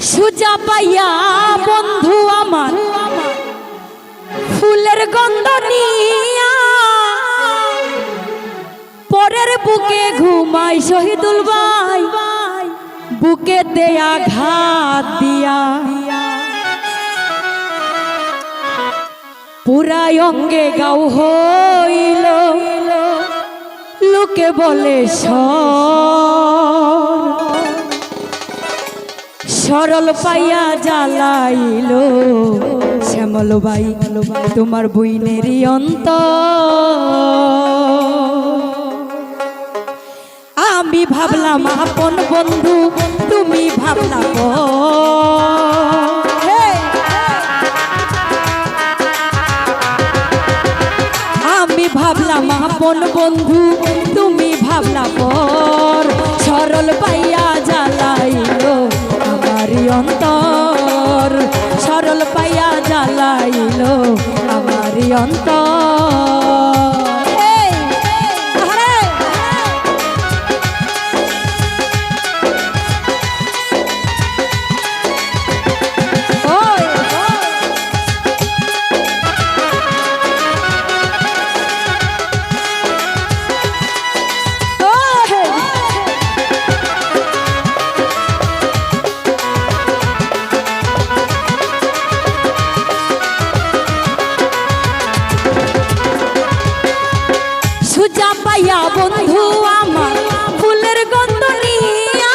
সুজা পাইয়া বন্ধু আমার। ফুলের গন্ধ নিয়া পরের বুকে ঘুমাই শহীদুল ভাই। বুকে দেয়া ঘাত দিয়া। পুরাই অঙ্গে গাও হইল। লোকে বলে সর সরল পাইয়া জ্বালাইল। শ্যামল বাই তোমার বইনেরই অন্ত আমি ভাবলাম, আপন বন্ধু, তুমি ভাবলাম আমি ভাবলাম, আপন বন্ধু, তুমি ভাবলা আমারই অন্তর পাইয়া বন্ধু আমার ফুলের গন্ধ নিয়া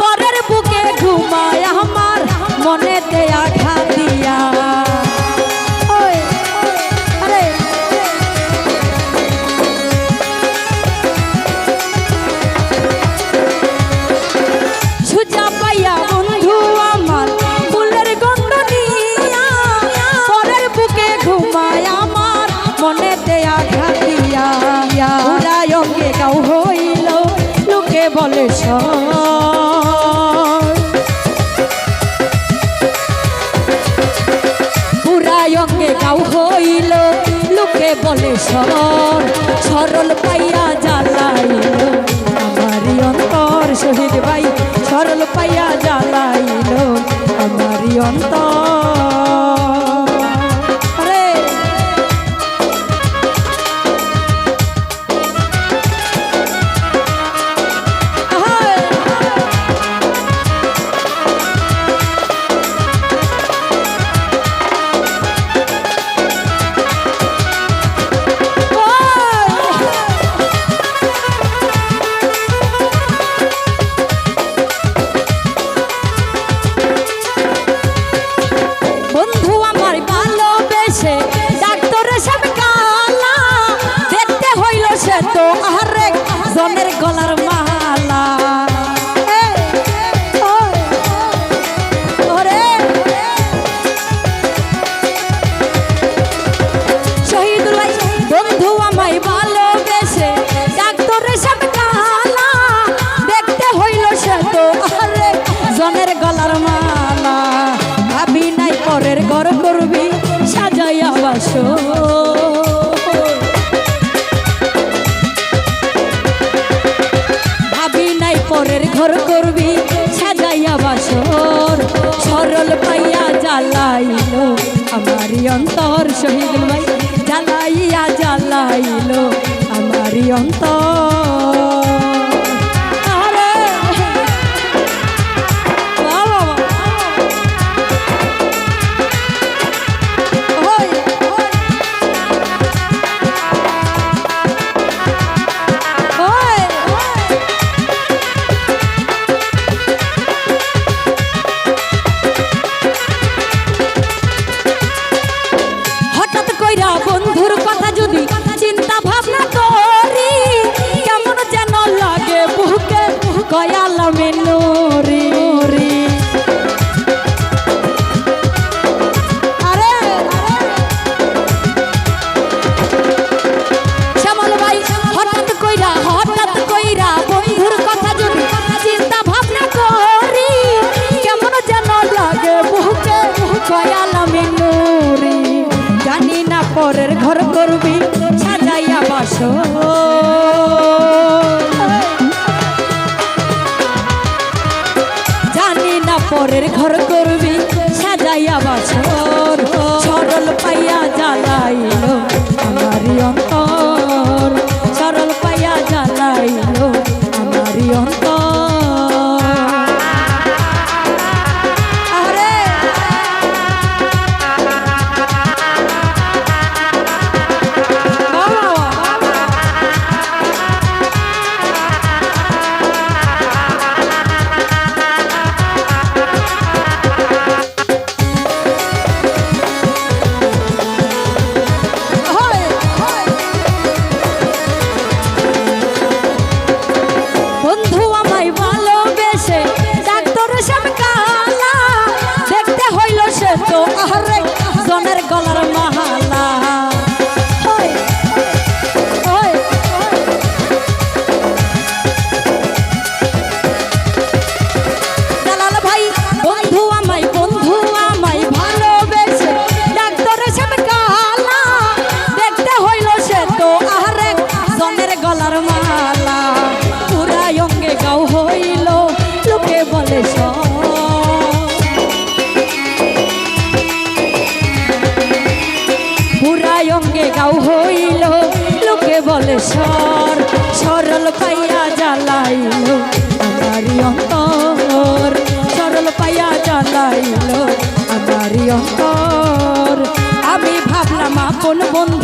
পরের বুকে ঘুমায় আমার মনে দেয়া ঘা দিয়া। ওই, আরে। গাও হইল, লোকে বলে পুরাই বলে সর। সরল পাইয়া জ্বালাইল, আমারই অন্তর শহীদ ভাই। সরল পাইয়া জ্বালাইল, আমারই অন্তর আমার ভালোবেসে ডাক্তার সব কালা দেখতে হইল সে তো আরেক জনের গলার বাস ভাবি নাই পরের ঘর করবি, সাজাইয়া বাসর। সরল পাইয়া জ্বালাইল আমার অন্তর শহীদ ভাই। জ্বালাইয়া জ্বালাইল আমার অন্তর। কয়াল পরের ঘর করবি সাজাইয়া বছর ছড়ল পাইয়া জ্বালাইল আমারই অন্তর বেগাও হইল, লোকে বলে সর সরল পাইয়া জ্বালাইল আমারি অন্তর। সরল পাইয়া জ্বালাইল আমারি অন্তর। আমি ভাবলাম আপন বন্ধু